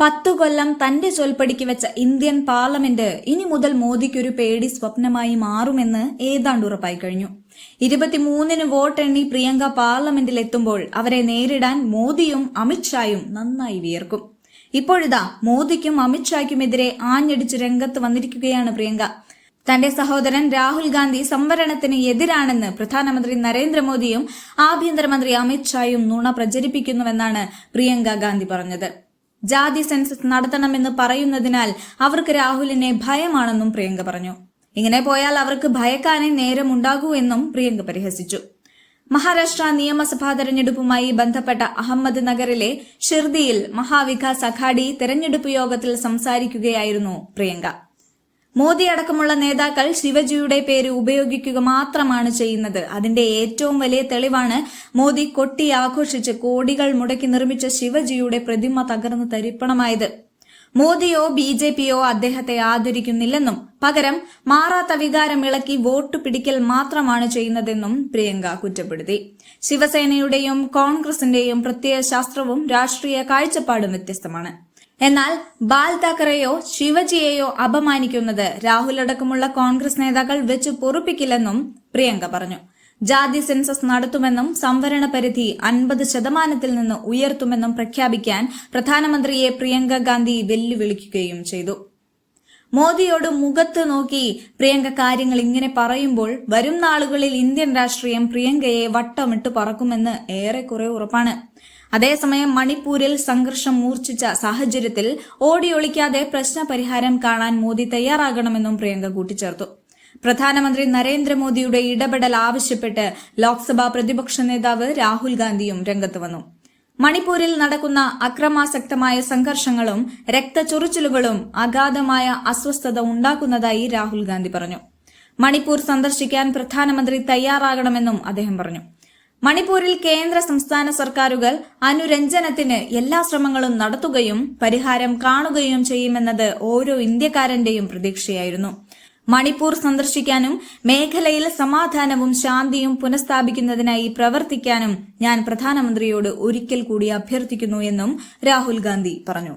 പത്തു കൊല്ലം തന്റെ ചൊൽപ്പടിക്ക് വെച്ച ഇന്ത്യൻ പാർലമെന്റ് ഇനി മുതൽ മോദിക്കൊരു പേടി സ്വപ്നമായി മാറുമെന്ന് ഏതാണ്ട് ഉറപ്പായി കഴിഞ്ഞു. ഇരുപത്തിമൂന്നിന് വോട്ടെണ്ണി പ്രിയങ്ക പാർലമെന്റിൽ എത്തുമ്പോൾ അവരെ നേരിടാൻ മോദിയും അമിത്ഷായും നന്നായി വിയർക്കും. ഇപ്പോഴിതാ മോദിക്കും അമിത്ഷായ്ക്കുമെതിരെ ആഞ്ഞടിച്ച് രംഗത്ത് വന്നിരിക്കുകയാണ് പ്രിയങ്ക. തന്റെ സഹോദരൻ രാഹുൽ ഗാന്ധി സംവരണത്തിന് എതിരാണെന്ന് പ്രധാനമന്ത്രി നരേന്ദ്രമോദിയും ആഭ്യന്തരമന്ത്രി അമിത്ഷായും നുണ പ്രചരിപ്പിക്കുന്നുവെന്നാണ് പ്രിയങ്ക ഗാന്ധി പറഞ്ഞത്. ജാതി സെൻസസ് നടത്തണമെന്ന് പറയുന്നതിനാൽ അവർക്ക് രാഹുലിനെ ഭയമാണെന്നും പ്രിയങ്ക പറഞ്ഞു. ഇങ്ങനെ പോയാൽ അവർക്ക് ഭയക്കാനേ നേരമുണ്ടാകൂ എന്നും പ്രിയങ്ക പരിഹസിച്ചു. മഹാരാഷ്ട്ര നിയമസഭാ തെരഞ്ഞെടുപ്പുമായി ബന്ധപ്പെട്ട അഹമ്മദ് നഗറിലെ ഷിർദിയിൽ മഹാവികാസ് അഘാഡി തെരഞ്ഞെടുപ്പ് യോഗത്തിൽ സംസാരിക്കുകയായിരുന്നു പ്രിയങ്ക. മോദി അടക്കമുള്ള നേതാക്കൾ ശിവജിയുടെ പേര് ഉപയോഗിക്കുക മാത്രമാണ് ചെയ്യുന്നത്. അതിന്റെ ഏറ്റവും വലിയ തെളിവാണ് മോദി കൊട്ടി ആഘോഷിച്ച് കോടികൾ മുടക്കി നിർമ്മിച്ച ശിവജിയുടെ പ്രതിമ തകർന്ന് തരിപ്പണമായത്. മോദിയോ ബി ജെ പിയോ അദ്ദേഹത്തെ ആദരിക്കുന്നില്ലെന്നും പകരം മാറാത്ത വികാരം ഇളക്കി വോട്ട് പിടിക്കൽ മാത്രമാണ് ചെയ്യുന്നതെന്നും പ്രിയങ്ക കുറ്റപ്പെടുത്തി. ശിവസേനയുടെയും കോൺഗ്രസിന്റെയും പ്രത്യയ ശാസ്ത്രവും രാഷ്ട്രീയ കാഴ്ചപ്പാടും വ്യത്യസ്തമാണ്. എന്നാൽ ബാൽ താക്കറെയോ ശിവജിയെയോ അപമാനിക്കുന്നത് രാഹുൽ അടക്കമുള്ള കോൺഗ്രസ് നേതാക്കൾ വെച്ച് പൊറുപ്പിക്കില്ലെന്നും പ്രിയങ്ക പറഞ്ഞു. ജാതി സെൻസസ് നടത്തുമെന്നും സംവരണ പരിധി അൻപത് ശതമാനത്തിൽ നിന്ന് ഉയർത്തുമെന്നും പ്രഖ്യാപിക്കാൻ പ്രധാനമന്ത്രിയെ പ്രിയങ്ക ഗാന്ധി വെല്ലുവിളിക്കുകയും ചെയ്തു. മോദിയോട് മുഖത്ത് നോക്കി പ്രിയങ്ക കാര്യങ്ങൾ ഇങ്ങനെ പറയുമ്പോൾ വരും നാളുകളിൽ ഇന്ത്യൻ രാഷ്ട്രീയം പ്രിയങ്കയെ വട്ടമിട്ട് പറക്കുമെന്ന് ഏറെക്കുറെ ഉറപ്പാണ്. അതേസമയം മണിപ്പൂരിൽ സംഘർഷം മൂർച്ഛിച്ച സാഹചര്യത്തിൽ ഓടിയൊളിക്കാതെ പ്രശ്നപരിഹാരം കാണാൻ മോദി തയ്യാറാകണമെന്നും പ്രിയങ്ക കൂട്ടിച്ചേർത്തു. പ്രധാനമന്ത്രി നരേന്ദ്രമോദിയുടെ ഇടപെടൽ ആവശ്യപ്പെട്ട് ലോക്സഭാ പ്രതിപക്ഷ നേതാവ് രാഹുൽ ഗാന്ധിയും രംഗത്ത് വന്നു. മണിപ്പൂരിൽ നടക്കുന്ന അക്രമാസക്തമായ സംഘർഷങ്ങളും രക്തചൊറിച്ചിലുകളും അഗാധമായ അസ്വസ്ഥത ഉണ്ടാക്കുന്നതായി രാഹുൽ ഗാന്ധി പറഞ്ഞു. മണിപ്പൂർ സന്ദർശിക്കാൻ പ്രധാനമന്ത്രി തയ്യാറാകണമെന്നും അദ്ദേഹം പറഞ്ഞു. മണിപ്പൂരിൽ കേന്ദ്ര സംസ്ഥാന സർക്കാരുകൾ അനുരഞ്ജനത്തിന് എല്ലാ ശ്രമങ്ങളും നടത്തുകയും പരിഹാരം കാണുകയും ചെയ്യുമെന്നത് ഓരോ ഇന്ത്യക്കാരന്റെയും പ്രതീക്ഷയായിരുന്നു. മണിപ്പൂർ സന്ദർശിക്കാനും മേഖലയിൽ സമാധാനവും ശാന്തിയും പുനഃസ്ഥാപിക്കുന്നതിനായി പ്രവർത്തിക്കാനും ഞാൻ പ്രധാനമന്ത്രിയോട് ഒരിക്കൽ കൂടി അഭ്യർത്ഥിക്കുന്നു എന്നും രാഹുൽ ഗാന്ധി പറഞ്ഞു.